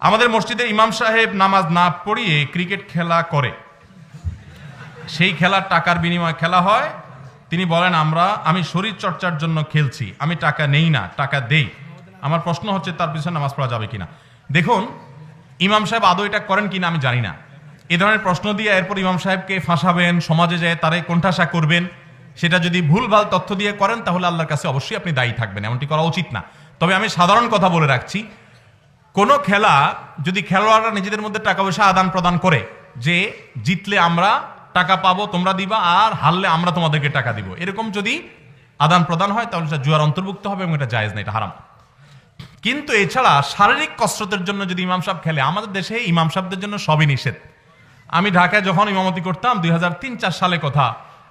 আমাদের মসজিদের ইমাম সাহেব নামাজ না পড়িয়ে ক্রিকেট খেলা করে। সেই খেলার টাকার বিনিময়ে খেলা হয়। তিনি বলেন, আমরা, আমি শরীর চর্চার জন্য খেলছি। আমি টাকা নেই না, টাকা দেই। আমার প্রশ্ন হচ্ছে, তার পিছনে নামাজ পড়া যাবে কিনা? দেখুন, ইমাম সাহেব আদৌ এটা করেন কিনা আমি জানি না। এ ধরনের প্রশ্ন দিয়ে এরপর ইমাম সাহেবকে ফাঁসাবেন, সমাজে যায় তারে কোণঠাসা করবেন। সেটা যদি ভুলভাল তথ্য দিয়ে করেন, তাহলে আল্লাহর কাছে অবশ্যই আপনি দায়ী থাকবেন। এমনটি করা উচিত না। তবে আমি সাধারণ কথা বলে রাখছি কোনো খেলা, যদি খেলোয়াড়রা নিজেদের মধ্যে টাকা পয়সা আদান প্রদান করে, যে জিতলে আমরা টাকা পাবো, তোমরা দিবা, আর হারলে আমরা তোমাদেরকে টাকা দিব। এরকম যদি আদান প্রদান হয়, তাহলে সেটা জুয়ার অন্তর্ভুক্ত হবে এবং এটা জায়েজ না, এটা হারাম। কিন্তু এছাড়া শারীরিক কসরতের জন্য যদি ইমাম সাহেব খেলে, আমাদের দেশে ইমাম সাহেবদের জন্য সবই নিষেধ। আমি ঢাকায় যখন ইমামতি করতাম, দুই হাজার তিন চার সালে কথা,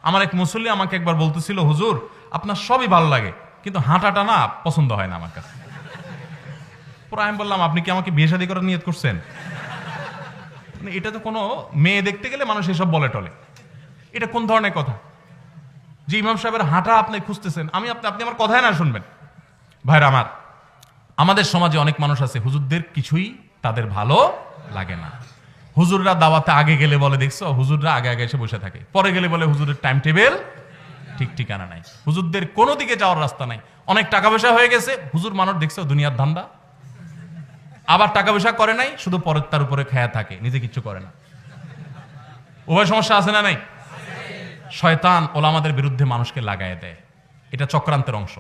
আমার এক মুসল্লি আমাকে একবার বলতেছিল, হুজুর, আপনার সবই ভালো লাগে, কিন্তু হাঁটাটা না পছন্দ হয় না আমার কাছে। পরে আমি বললাম, আপনি কি আমাকে বিয়ে শাদী করার নিয়ত করছেন? মানে এটা তো কোনো মেয়ে দেখতে গেলে মানুষ এসব বলে টলে। এটা কোন ধরনের কথা? যে ইমাম সাহেবের হাঁটা আপনি খুঁজতেছেন, আমি আপনি আপনি আমার কথাই না শুনবেন। ভাইরা আমার, আমাদের সমাজে অনেক মানুষ আছে, হুজুরদের কিছুই তাদের ভালো লাগে না। হুজুররা দাওয়াতে আগে গেলে বলে, দেখছ, হুজুররা আগে আগে এসে বসে থাকে। পরে গেলে বলে, হুজুরের টাইম টেবিল ঠিক ঠিকানা নাই। হুজুরদের কোনো দিকে যাওয়ার রাস্তা নাই। অনেক টাকা পয়সা হয়ে গেছে। হুজুর মানুষ দেখছ, দুনিয়ার ধান্দা। আবার টাকা পয়সা করে নাই, শুধু পরের তার উপরে খেয়া থাকে, নিজে কিচ্ছু করে না। উভয় সমস্যা আছে না নাই? শয়তান ওলামাদের বিরুদ্ধে মানুষকে লাগায় দেয়। এটা চক্রান্তের অংশ।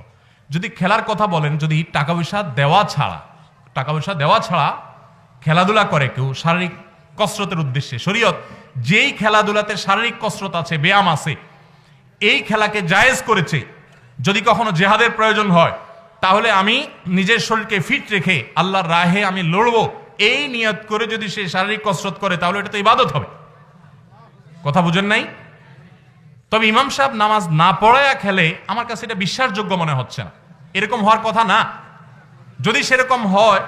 যদি খেলার কথা বলেন, যদি টাকা পয়সা দেওয়া ছাড়া, টাকা পয়সা দেওয়া ছাড়া খেলাধুলা করে কেউ, শারীরিক কসরতের উদ্দেশ্যে, শরীয়ত যেই খেলাধুলাতে শারীরিক কসরত আছে, ব্যায়াম আছে, এই খেলাকে জায়েজ করেছে, যদি কখনো জেহাদের প্রয়োজন হয় তাহলে আমি নিজের শরীরকে ফিট রেখে আল্লাহর রাহে আমি লড়বো। এই নিয়ত করে যদি সে শারীরিক কসরত করে, তাহলে এটা তো ইবাদত হবে। কথা বুঝেন নাই? তবে ইমাম সাহেব নামাজ না পড়ায়া খেলে আমার কাছে এটা বিশ্বাসযোগ্য মনে হচ্ছে না। এরকম হওয়ার কথা না। যদি সেরকম হয়,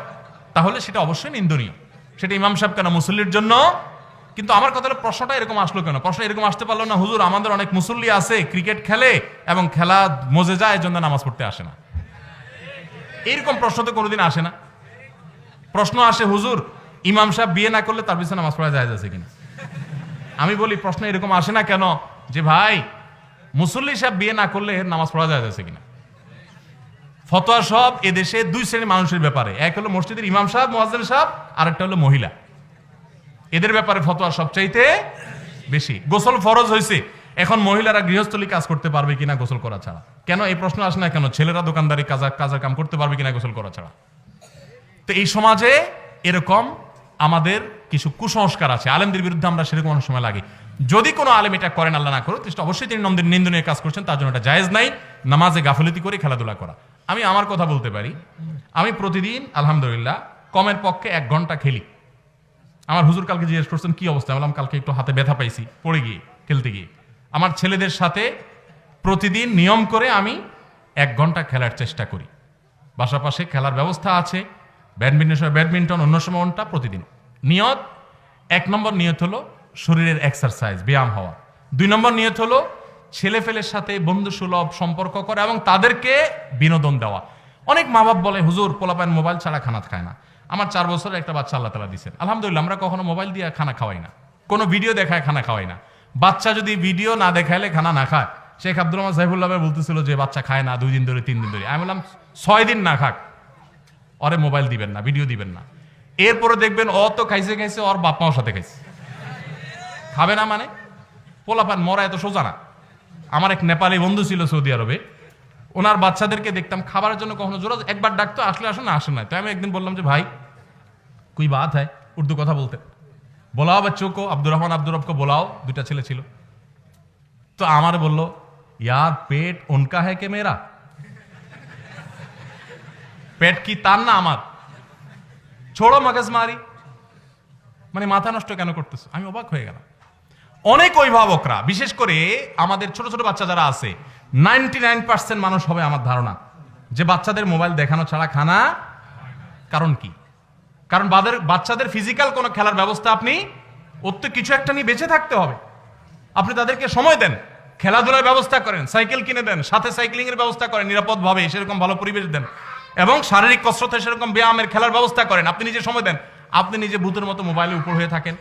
তাহলে সেটা অবশ্যই নিন্দনীয়। সেটা ইমাম সাহেব কেন, মুসল্লির জন্য? কিন্তু আমার কথা প্রশ্নটা এরকম আসলো কেন? প্রশ্ন এরকম আসতে পারল না। হুজুর, আমাদের অনেক মুসল্লি আছে, ক্রিকেট খেলে এবং খেলা মজে যায়, এজন্য নামাজ পড়তে আসে না। এইরকম প্রশ্ন তো কোনোদিন আসে না। প্রশ্ন আসে, হুজুর, ইমাম সাহেব বিয়ে না করলে তার পিছনে নামাজ পড়া যায় যাচ্ছে কিনা? আমি বলি, প্রশ্ন এরকম আসে না কেন? যে, ভাই, মুসল্লি সাহেব বিয়ে না করলে এর নামাজ পড়া যায় যাচ্ছে কিনা? ফতোয়া সব এদেশে দুই শ্রেণির মানুষের ব্যাপারে। এক হলো মসজিদের ইমাম সাহেব, মোয়াজ্জেন সাহেব আর একটা হলো মহিলা। এদের ব্যাপারে ফতোয়া সবচাইতে বেশি। গোসল ফরজ হয়েছে এখন মহিলারা গৃহস্থলী কাজ করতে পারবে কিনা গোসল করা ছাড়া? কেন এই প্রশ্ন আসে না কেন? ছেলেরা দোকানদারি কাজা, কাজার কাম করতে পারবে কিনা গোসল করা ছাড়া? তো এই সমাজে এরকম আমাদের কিছু কুসংস্কার আছে। আলেমদের বিরুদ্ধে আমরা সেরকম অনেক সময় লাগি। যদি কোনো আলেম এটা করেন, আল্লাহ না করো অবশ্যই তিনি নন্দের নিন্দনীয় কাজ করছেন, তার জন্য এটা জায়েজ নাই। নামাজে গাফলতি করে খেলাধুলা করা। আমি আমার কথা বলতে পারি, আমি প্রতিদিন, আলহামদুলিল্লাহ, কমের পক্ষে এক ঘণ্টা খেলি। আমার হুজুর কালকে জিজ্ঞেস করছেন, কি অবস্থা? বললাম, কালকে একটু হাতে ব্যথা পাইছি, পড়ে গিয়ে, খেলতে গিয়ে। আমার ছেলেদের সাথে প্রতিদিন নিয়ম করে আমি এক ঘণ্টা খেলার চেষ্টা করি। বাসার পাশে খেলার ব্যবস্থা আছে, ব্যাডমিন্টন সময় ব্যাডমিন্টন, অন্য সময় অন্যটা প্রতিদিন। নিয়ত, এক নম্বর নিয়ত হলো শরীরের এক্সারসাইজ ব্যায়াম হওয়া। দুই নম্বর নিয়ত হলো ছেলে ফেলের সাথে বন্ধু সুলভ সম্পর্ক করা এবং তাদেরকে বিনোদন দেওয়া। অনেক মা বাপ বলে, হুজুর, পোলাপান মোবাইল ছাড়া খানা খায় না। আমার চার বছরের একটা বাচ্চা আল্লাহ তালা দিচ্ছেন আলহামদুলিল্লাহ, আমরা কখনো মোবাইল দিয়ে খানা খাওয়াই না। কোনো ভিডিও দেখায় খানা খাওয়াই না। বাচ্চা যদি ভিডিও না দেখাইলে খানা না খায়। শেখ আব্দুল রহমান সাইফুল্লাহ ভাই বলতেছিল যে বাচ্চা খায় না, দুই দিন ধরে, তিন দিন ধরে। আমি বললাম, ছয় দিন না খাক। ওরে মোবাইল দিবেন না, ভিডিও দিবেন না। এরপরে দেখবেন ও তো খাইছে খাইছে, ওর বাপ মাও সাথে খাইছে। খাবে না মানে? পোলাপান, মরা এত সোজা না। আমার এক নেপালি বন্ধু ছিল সৌদি আরবে। ওনার বাচ্চাদেরকে দেখতাম খাবারের জন্য কখনো জোর একবার ডাকতো, আসলে আসে না আসে না। তাই আমি একদিন বললাম যে, ভাই, কুই বাত হয়? উর্দু কথা বলতে। বলাও বাচ্চো কো, আব্দুর রহমান, আব্দুর রবকে বলাও দুটা ছেলে ছিল। তো আমার বলল, ইয়ার পেট উনকা হ্যাঁ কে মেয়েরা পেট কি তার না আমার? ছোড়ো মগজ মারি। মানে মাথা নষ্ট কেন করতেছো? আমি অবাক হয়ে গেলাম। অনেক অভিভাবকরা, বিশেষ করে আমাদের ছোট ছোট বাচ্চা যারা আছে নাইনটি নাইন পার্সেন্ট মানুষ হবে আমার ধারণা, যে বাচ্চাদের মোবাইল দেখানো ছাড়া খানা কারণ কি? কারণ বাদের বাচ্চাদের ফিজিক্যাল কোনো খেলার ব্যবস্থা আপনি তো কিছু একটা নিয়ে বেঁচে থাকতে হবে। আপনি তাদেরকে সময় দেন, খেলাধুলার ব্যবস্থা করেন, সাইকেল কিনে দেন, সাথে সাইক্লিং এর ব্যবস্থা করেন, নিরাপদভাবে, সেরকম ভালো পরিবেশ দেন এবং শারীরিক কসরতে সেরকম ব্যায়ামের খেলার ব্যবস্থা করেন, আপনি নিজে সময় দেন। আপনি নিজে ভূতের মতো মোবাইলে উপর হয়ে থাকেন,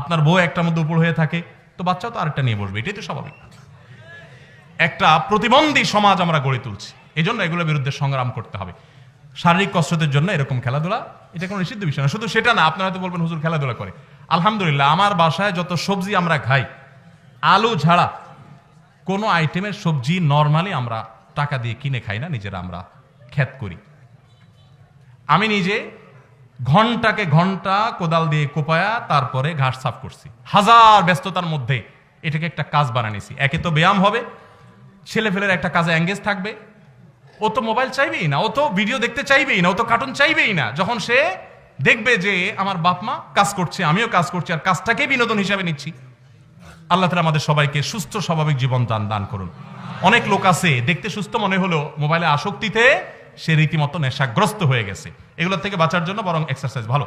আপনার বউ একটার মধ্যে উপর হয়ে থাকে, তো বাচ্চাও তো আরেকটা নিয়ে বসবে, এটাই তো স্বাভাবিক। একটা প্রতিবন্ধী সমাজ আমরা গড়ে তুলছি এই জন্য এগুলোর বিরুদ্ধে সংগ্রাম করতে হবে। শারীরিক কসরতের জন্য এরকম খেলাধুলা, এটা কোনো নিষিদ্ধ বিষয় না। শুধু সেটা না, আপনারা হয়তো বলবেন, হুজুর, খেলাধুলা করে। আলহামদুলিল্লাহ, আমার বাসায় যত সবজি আমরা খাই, আলু ছাড়া কোনো আইটেমের সবজি নর্মালি আমরা টাকা দিয়ে কিনে খাই না, নিজেরা আমরা খ্যাত করি। আমি নিজে ঘন্টাকে ঘণ্টা কোদাল দিয়ে কোপায়া, তারপরে ঘাস সাফ করছি। হাজার ব্যস্ততার মধ্যে এটাকে একটা কাজ বানানিছি একে তো ব্যায়াম হবে ছেলে ফেলের একটা কাজে এঙ্গেজ থাকবে ও তো মোবাইল চাইবেই না, ও তো ভিডিও দেখতে চাইবেই না, ও তো কার্টুন চাইবেই না। যখন সে দেখবে যে আমার বাপ মা কাজ করছে, আমিও কাজ করছি, আর কাজটাকে বিনোদন হিসাবে নিচ্ছি, আল্লাহ তালা আমাদের সবাইকে সুস্থ, স্বাভাবিক জীবন দান দান করুন। অনেক লোক আছে, দেখতে সুস্থ মনে হলো মোবাইলে আসক্তিতে সে রীতিমতো নেশাগ্রস্ত হয়ে গেছে। এগুলোর থেকে বাঁচার জন্য বরং এক্সারসাইজ ভালো।